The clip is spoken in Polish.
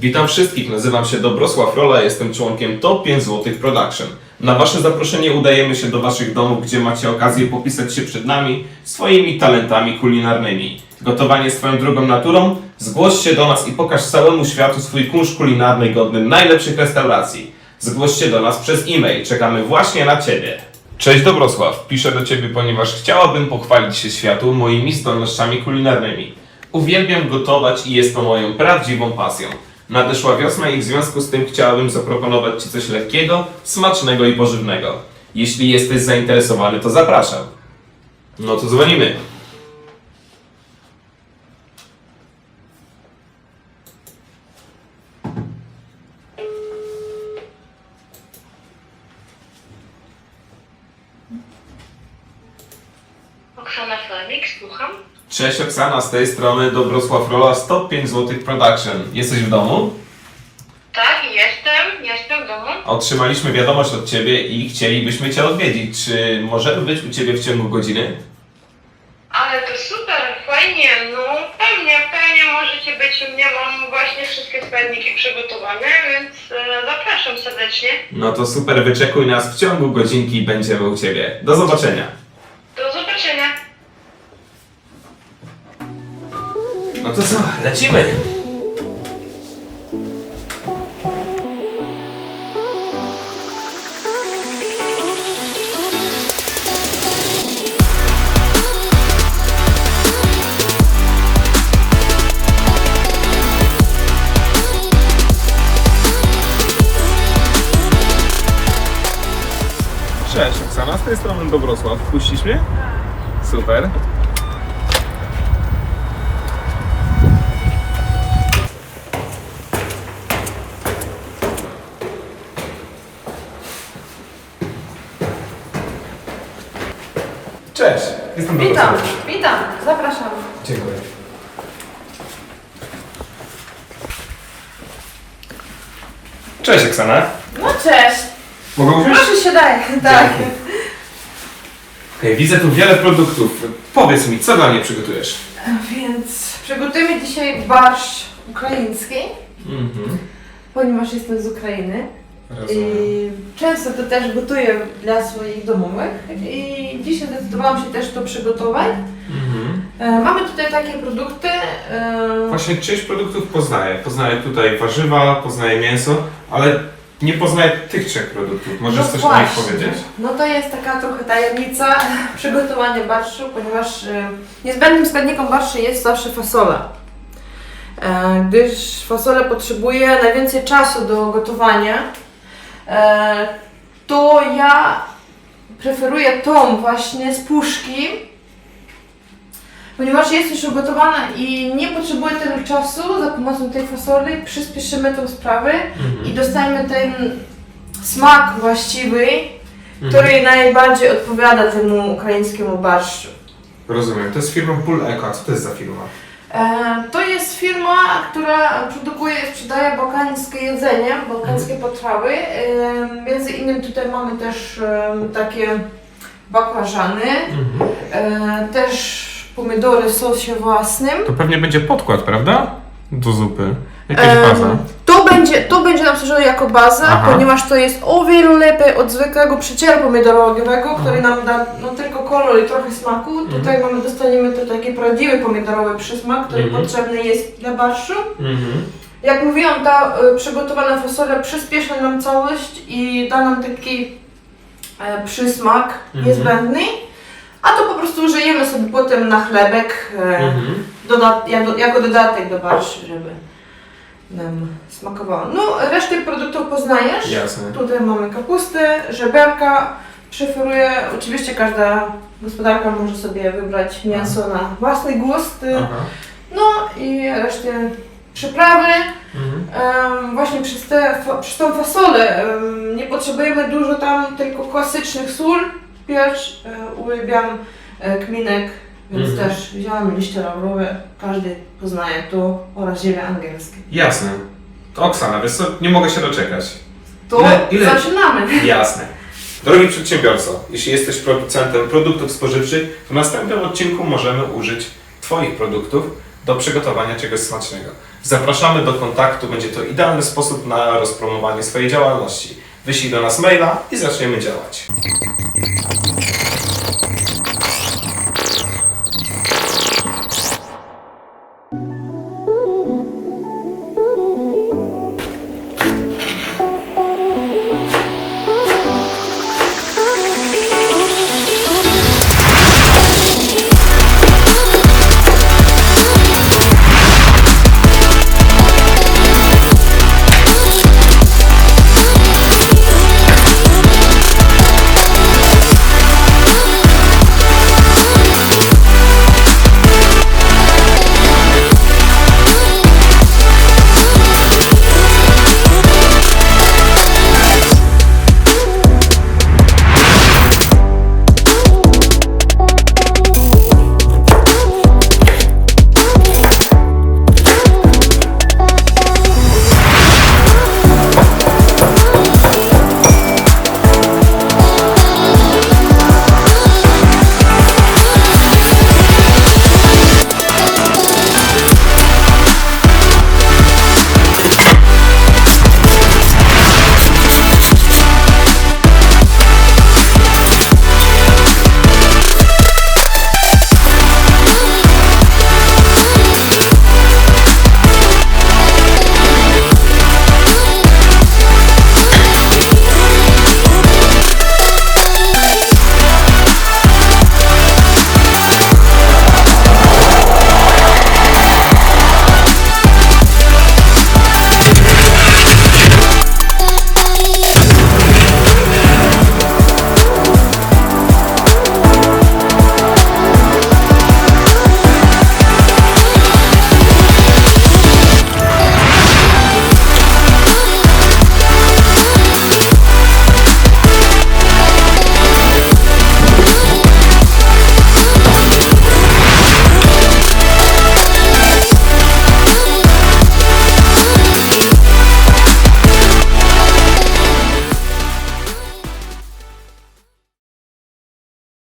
Witam wszystkich, nazywam się Dobrosław Rola, jestem członkiem Top 5 Zł Production. Na Wasze zaproszenie udajemy się do Waszych domów, gdzie macie okazję popisać się przed nami swoimi talentami kulinarnymi. Gotowanie jest Twoją drugą naturą? Zgłoś się do nas i pokaż całemu światu swój kunszt kulinarny godny najlepszych restauracji. Zgłoś się do nas przez e-mail, czekamy właśnie na Ciebie. Cześć Dobrosław, piszę do Ciebie, ponieważ chciałabym pochwalić się światu moimi zdolnościami kulinarnymi. Uwielbiam gotować i jest to moją prawdziwą pasją. Nadeszła wiosna i w związku z tym chciałabym zaproponować Ci coś lekkiego, smacznego i pożywnego. Jeśli jesteś zainteresowany, to zapraszam. No to dzwonimy. Oksana Flemik, słucham. Cześć Oksana, z tej strony Dobrosław Rola, 105 zł Production. Jesteś w domu? Tak, jestem, jestem w domu. Otrzymaliśmy wiadomość od Ciebie i chcielibyśmy Cię odwiedzić. Czy możemy być u Ciebie w ciągu godziny? Ale to super, fajnie, no pewnie, pewnie możecie być u mnie, mam właśnie wszystkie składniki przygotowane, więc e, zapraszam serdecznie. No to super, wyczekuj nas w ciągu godzinki i będziemy u Ciebie. Do zobaczenia. No to co, lecimy. Cześć Oksana, z tej strony Dobrosław. Puścisz? Super. Cześć, jestem Witam, witam, zapraszam. Dziękuję. Cześć Oksana. No cześć, Mogę usiąść? proszę się daj, tak. Dzięki. Okej, widzę tu wiele produktów. Powiedz mi, co dla mnie przygotujesz? Więc przygotujemy dzisiaj barszcz ukraiński, Mhm. ponieważ jestem z Ukrainy. I często to też gotuję dla swoich domowych i dzisiaj zdecydowałam się też to przygotować. Mhm. E, Mamy tutaj takie produkty. e, Właśnie część produktów poznaję. Poznaję tutaj warzywa, poznaję mięso, ale nie poznaję tych trzech produktów. Możesz no coś o nich właśnie. powiedzieć? No to jest taka trochę tajemnica przygotowania barszu, ponieważ e, niezbędnym składnikiem barszu jest zawsze fasola. E, gdyż fasola potrzebuje najwięcej czasu do gotowania, to ja preferuję tą właśnie z puszki, ponieważ jest już ugotowana i nie potrzebuje tyle czasu, za pomocą tej fasoli przyspieszymy tą sprawę i dostajemy ten smak właściwy, który najbardziej odpowiada temu ukraińskiemu barszczu. Rozumiem. To jest firma Bull Eco. A co to jest za firma? E, to jest firma, która produkuje i sprzedaje bałkańskie jedzenie, bałkańskie potrawy. E, między innymi tutaj mamy też takie bakłażany, e, też pomidory w sosie własnym. To pewnie będzie podkład, prawda? Do zupy. Em, To będzie, to będzie nam służyło jako baza, Aha. ponieważ to jest o wiele lepiej od zwykłego przecieru pomidorowego, który nam da no, tylko kolor i trochę smaku. Tutaj mamy, dostaniemy to taki prawdziwy pomidorowy przysmak, który Mhm. potrzebny jest dla barszu. Mhm. Jak mówiłam, ta y, przygotowana fasola przyspieszy nam całość i da nam taki e, przysmak Mhm. niezbędny. A to po prostu użyjemy sobie potem na chlebek e, Mhm. dodat, jako, dodatek do barszu, żeby nam smakowało. No, resztę produktów poznajesz. Jasne. Tutaj mamy kapustę, żeberka. Preferuję, oczywiście każda gospodarka może sobie wybrać mięso na własny gust. Aha. No i resztę przyprawy. Mhm. Em, właśnie przez, te, fa- przez tą fasolę em, nie potrzebujemy dużo tam, tylko klasycznych sól, pieprz, e, uwielbiam e, kminek, więc Mhm. też wziąłem liście laurowe, każdy poznaje to oraz ziele angielskie. Jasne. To Oksana, wiesz co, nie mogę się doczekać. To Ile- ile- zaczynamy! Jasne. Drogi przedsiębiorco, jeśli jesteś producentem produktów spożywczych, to w następnym odcinku możemy użyć Twoich produktów do przygotowania czegoś smacznego. Zapraszamy do kontaktu, będzie to idealny sposób na rozpromowanie swojej działalności. Wyślij do nas maila i zaczniemy działać.